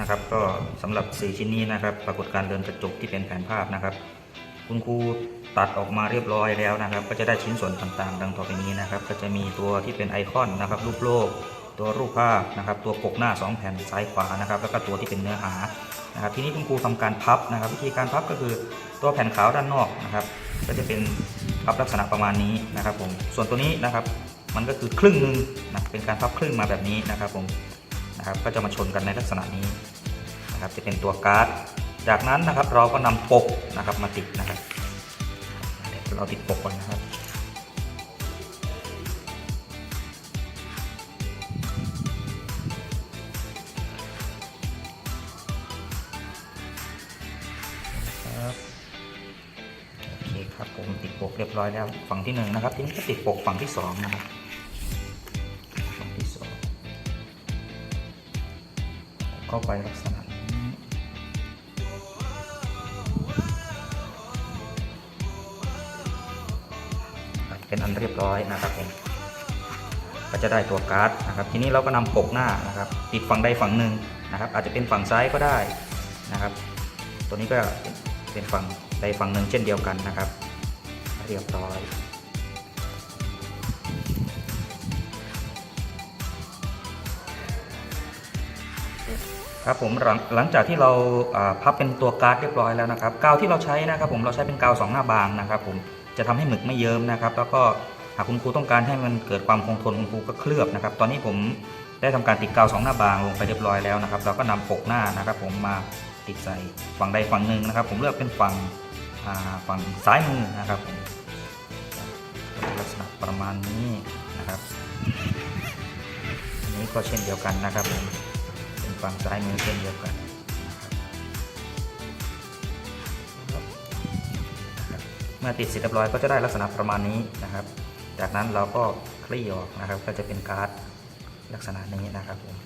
นะครับ ก็สำหรับสีชิ้นนี้นะครับ ปรากฏการเดินกระจกที่เป็นแผนภาพนะครับ คุณครูตัดออกมาเรียบร้อยแล้วนะครับ ก็จะได้ชิ้นส่วนต่างๆ ดังต่อไปนี้นะครับ ก็จะมีตัวที่เป็นไอคอนนะครับ รูปโลก ตัวรูปภาพนะครับ ตัวปกหน้า 2 แผ่นซ้ายขวานะครับ แล้วก็ตัวที่เป็นเนื้อหานะครับ ทีนี้คุณครูทำการพับนะครับ วิธีการพับก็คือตัวแผ่นขาวด้านนอกนะครับ ก็จะเป็นพับลักษณะประมาณนี้นะครับผม ส่วนตัวนี้นะครับ มันก็คือครึ่งหนึ่งนะเป็นการพับครึ่งมาแบบนี้นะครับผม นะครับก็จะมาชนกันในลักษณะนี้นะครับจะเป็นตัวการ์ด จากนั้นนะครับเราก็นำปกนะครับมาติดนะครับเดี๋ยวเราติดปกก่อนนะครับครับโอเคครับผมติดปกเรียบร้อยแล้วฝั่งที่หนึ่งนะครับทีนี้ก็ติดปกฝั่งที่สองนะครับ เข้าไปลักษณะนี้เป็นอันเรียบร้อยนะครับผมก็จะได้ตัวการ์ดนะครับ ทีนี้เราก็นำปกหน้านะครับ ติดฝั่งใดฝั่งหนึ่งนะครับ อาจจะเป็นฝั่งซ้ายก็ได้นะครับ ตัวนี้ก็เป็นฝั่งใดฝั่งหนึ่งเช่นเดียวกันนะครับ เรียบร้อย ครับผมหลังหลังจากที่เราพับเป็นตัวการ์ดเรียบร้อยแล้วนะครับกาวที่เราใช้นะครับผมเราใช้เป็นกาวสองหน้าบางนะครับผมจะทำให้หมึกไม่เยิ้มนะครับ แล้วก็หากคุณครูต้องการให้มันเกิดความคงทนคุณครูก็เคลือบนะครับ ตอนนี้ผมได้ทำการติดกาวสองหน้าบางลงไปเรียบร้อยแล้วนะครับ เราก็นำปกหน้านะครับ ผมมาติดใส่ฝั่งใดฝั่งหนึ่งนะครับ ผมเลือกเป็นฝั่งฝั่งซ้ายมือนะครับผมลักษณะประมาณนี้นะครับนี้ก็เช่นเดียวกันนะครับผม ฝั่งซ้ายมือเช่นเดียวกันเมื่อติดเสร็จเรียบร้อยก็จะได้ลักษณะประมาณนี้นะครับ จากนั้นเราก็คลี่ออกนะครับ ก็จะเป็นการ์ดลักษณะนี้นะครับผม